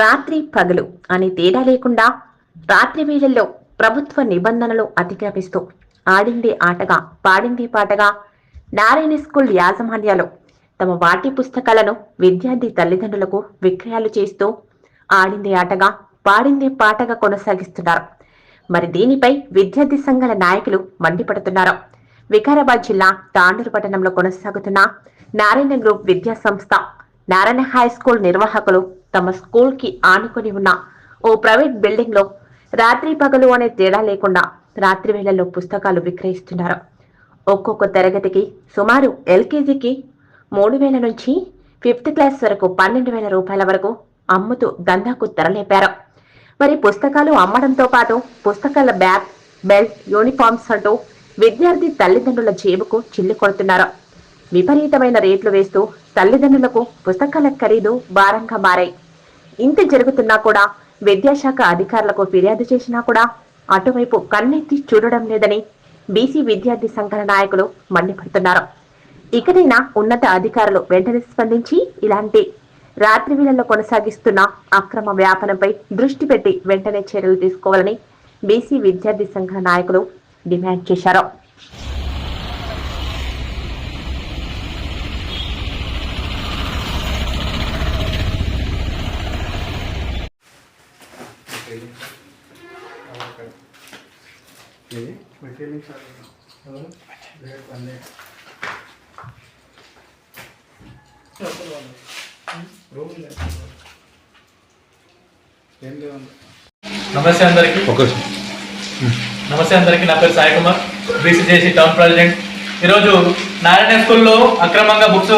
రాత్రి పగలు అని తేడా లేకుండా రాత్రి వేళల్లో ప్రభుత్వ నిబంధనలు అతిక్రమిస్తూ ఆడిందే ఆటగా పాడిందే పాటగా నారాయణ స్కూల్ యాజమాన్యాలు తమ వాటి పుస్తకాలను విద్యార్థి తల్లిదండ్రులకు విక్రయాలు చేస్తూ ఆడిందే ఆటగా పాడిందే పాటగా కొనసాగిస్తున్నారు. మరి దీనిపై విద్యార్థి సంఘాల నాయకులు మండిపడుతున్నారు. వికారాబాద్ జిల్లా తాండూరు పట్టణంలో కొనసాగుతున్న నారాయణ గ్రూప్ విద్యా సంస్థ నారాయణ హై స్కూల్ నిర్వాహకులు తమ స్కూల్కి ఆనుకొని ఉన్న. ఓ ప్రైవేట్ బిల్డింగ్లో రాత్రి పగలు అనే తేడా లేకుండా రాత్రి వేళల్లో పుస్తకాలు విక్రయిస్తున్నారు. ఒక్కొక్క తరగతికి సుమారు ఎల్కేజీకి మూడు వేల నుంచి ఫిఫ్త్ క్లాస్ వరకు పన్నెండు వేల రూపాయల వరకు అమ్ముతూ దందాకు తెరలేపారు. మరి పుస్తకాలు అమ్మడంతో పాటు పుస్తకాల బ్యాగ్ బెల్ట్ యూనిఫామ్స్ అంటూ విద్యార్థి తల్లిదండ్రుల జేబుకు చిల్లు కొడుతున్నారు. విపరీతమైన రేట్లు వేస్తూ తల్లిదండ్రులకు పుస్తకాల ఖరీదు భారంగా మారాయి. ఇంత జరుగుతున్నా కూడా విద్యాశాఖ అధికారులకు ఫిర్యాదు చేసినా కూడా అటువైపు కన్నెత్తి చూడడం లేదని బీసీ విద్యార్థి సంఘాల నాయకులు మండిపడుతున్నారు. ఇకనైనా ఉన్నత అధికారులు వెంటనే స్పందించి ఇలాంటి రాత్రి వేళల్లో కొనసాగిస్తున్న అక్రమ వ్యాపనంపై దృష్టి పెట్టి వెంటనే చర్యలు తీసుకోవాలని బీసీ విద్యార్థి సంఘాల నాయకులు డిమాండ్ చేశారు. నమస్తే అందరికి. నమస్తే అందరికి నా పేరు Sai Kumar BCJC town president ఈరోజు నారాయణ స్కూల్లో అక్రమంగా బుక్స్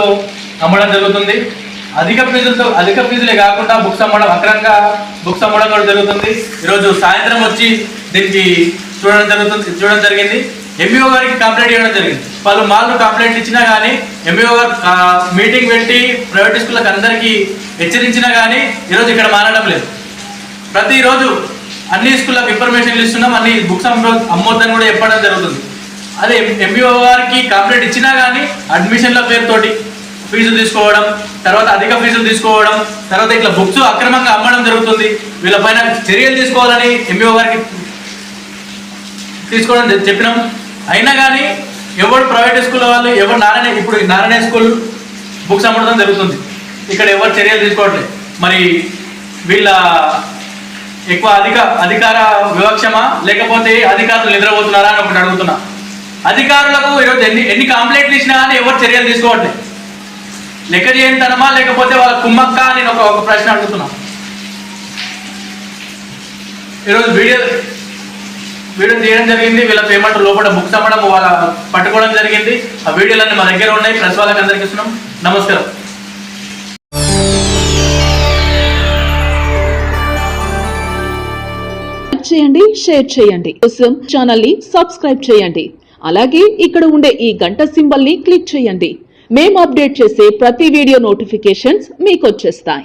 అమ్మడం జరుగుతుంది. అధిక ఫీజులతో అధిక ఫీజులే కాకుండా బుక్స్ అమ్మడం అక్రమంగా బుక్స్ అమ్మడం కూడా జరుగుతుంది. ఈరోజు సాయంత్రం వచ్చి దీనికి చూడడం జరుగుతుంది చూడడం జరిగింది. ఎంబీఓ గారికి కంప్లైంట్ ఇవ్వడం జరిగింది. వాళ్ళు మాలు కంప్లైంట్ ఇచ్చినా కానీ ఎంబీఓ గారు మీటింగ్ పెట్టి ప్రైవేట్ స్కూళ్ళకి అందరికీ హెచ్చరించినా కానీ ఈరోజు ఇక్కడ మారడం లేదు. ప్రతిరోజు అన్ని స్కూళ్ళకి ఇన్ఫర్మేషన్ ఇస్తున్నాం అన్ని బుక్స్ అమ్మొద్దని కూడా చెప్పడం జరుగుతుంది. అదే ఎంబీఓ గారికి కంప్లైంట్ ఇచ్చినా కానీ అడ్మిషన్ల పేరుతోటి ఫీజులు తీసుకోవడం తర్వాత అధిక ఫీజులు తీసుకోవడం తర్వాత ఇట్లా బుక్స్ అక్రమంగా అమ్మడం జరుగుతుంది. వీళ్ళపైన చర్యలు తీసుకోవాలని ఎంబీఓ గారికి తీసుకోవడం చెప్పినాం. అయినా కానీ ఎవరు ప్రైవేట్ స్కూల్ వాళ్ళు ఎవరు నారాయణ ఇప్పుడు నారాయణ స్కూల్ బుక్స్ అమ్మడం జరుగుతుంది. ఇక్కడ ఎవరు చర్యలు తీసుకోవట్లేదు మరి వీళ్ళ ఎక్కువ అధిక అధికార వివక్షమా? లేకపోతే అధికారులు నిద్రపోతున్నారా అని ఒకటి అడుగుతున్నా. అధికారులకు ఈరోజు ఎన్ని ఎన్ని కంప్లైంట్లు ఇచ్చినా కానీ ఎవరు చర్యలు తీసుకోవట్లేదు లెక్క చేయనితనమా? లేకపోతే వాళ్ళ కుమ్మక్క అని ఒక ఒక ప్రశ్న అడుగుతున్నా. ఈరోజు వీడియో వీడియో తీయడం జరిగింది. వీళ్ళ పేమెంట్ లోపల బుక్స్ అమ్మడం వాళ్ళ పట్టుకోవడం జరిగింది. ఆ వీడియోలన్నీ మా దగ్గర ఉన్నాయి. ప్రెస్ వాళ్ళకి అందరికి ఇస్తున్నాం. నమస్కారం. చేయండి షేర్ చేయండి. కోసం ఛానల్ని సబ్స్క్రైబ్ చేయండి. అలాగే ఇక్కడ ఉండే ఈ గంట సింబల్ని క్లిక్ చేయండి. మేము అప్డేట్ చేసే ప్రతి వీడియో నోటిఫికేషన్స్ మీకు వచ్చేస్తాయి.